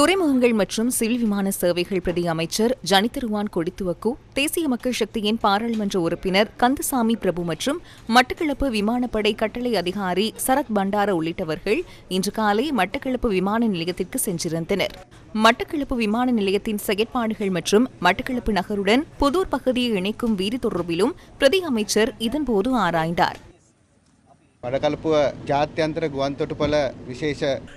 துறைமுகங்கள் மற்றும் சிவில் விமான சேவைகள் பிரதி அமைச்சர் ஜனிதருவான் கொடித்துவக்கு தேசிய மக்கள் சக்தியின் பாராளுமன்ற உறுப்பினர் கந்தசாமி பிரபு மற்றும் மட்டக்களப்பு விமானப்படை கட்டளை அதிகாரி சரத் பண்டார உள்ளிட்டவர்கள் இன்று காலை மட்டக்களப்பு விமான நிலையத்திற்கு சென்றிருந்தனர். மட்டக்களப்பு விமான நிலையத்தின் செயற்பாடுகள் மற்றும் மட்டக்களப்பு நகருடன் புதூர் பகுதியை இணைக்கும் வீதி தொடர்பிலும் பிரதி அமைச்சர் இதன்போது ஆராய்ந்தார்.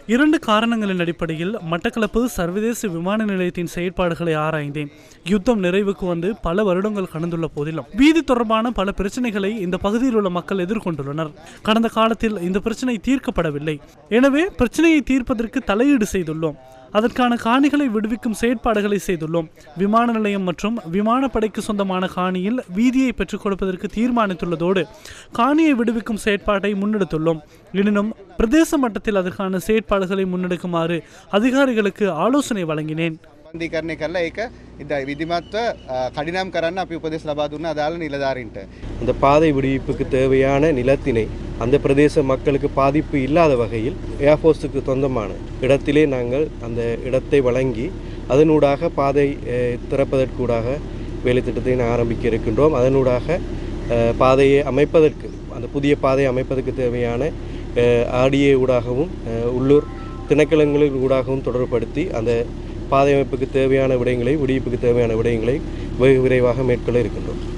இரண்டு காரணங்களின் அடிப்படையில் மட்டக்களப்பு சர்வதேச விமான நிலையத்தின் செயற்பாடுகளை ஆராய்ந்தேன். யுத்தம் நிறைவுக்கு வந்து பல வருடங்கள் கடந்துள்ள போதிலும் வீதி தொடர்பான பல பிரச்சனைகளை இந்த பகுதியில் உள்ள மக்கள் எதிர்கொண்டுள்ளனர். கடந்த காலத்தில் இந்த பிரச்சனை தீர்க்கப்படவில்லை. எனவே பிரச்சனையை தீர்ப்பதற்கு தலையீடு செய்துள்ளோம். அதற்கான காணிகளை விடுவிக்கும் செயற்பாடுகளை செய்துள்ளோம். விமான நிலையம் மற்றும் விமானப்படைக்கு சொந்தமான காணியில் வீதியை பெற்றுக் கொடுப்பதற்கு தீர்மானித்துள்ளதோடு காணியை விடுவிக்கும் செயற்பாட்டை முன்னெடுத்துள்ளோம் எனினும் பிரதேச மட்டத்தில் அதற்கான செயற்பாடுகளை முன்னெடுக்குமாறு அதிகாரிகளுக்கு ஆலோசனை வழங்கினேன் බන්ධීකරණය කරලා ඒක ඉද විදිමත්ව අ, කඩිනම් කරන්න අපි උපදෙස් ලබා දුන්න අදාළ නිලධාරීන්ට. அந்த பாதை விடுவிப்புக்கு தேவையான நிலத்தினை அந்த பிரதேச மக்களுக்கு பாதிப்பு இல்லாத வகையில் ஏர்ஃபோர்ஸுக்கு சொந்தமான இடத்திலே நாங்கள் அந்த இடத்தை வழங்கி அதனூடாக பாதை அஹ், திறப்பதற்கூடாக வேலை திட்டத்தை நான் ஆரம்பிக்க இருக்கின்றோம் அதனூடாக அஹ், பாதையை அமைப்பதற்கு அந்த புதிய பாதையை அமைப்பதற்கு தேவையான ஆடிஏ ஊடாகவும் உள்ளூர் திணைக்களங்களின் ஊடாகவும் தொடர்புபடுத்தி அந்த பாதை அமைப்புக்கு தேவையான விடயங்களை விடுவிப்புக்கு தேவையான விடயங்களை வெகு விரைவாக மேற்கொள்ள இருக்கின்றோம்.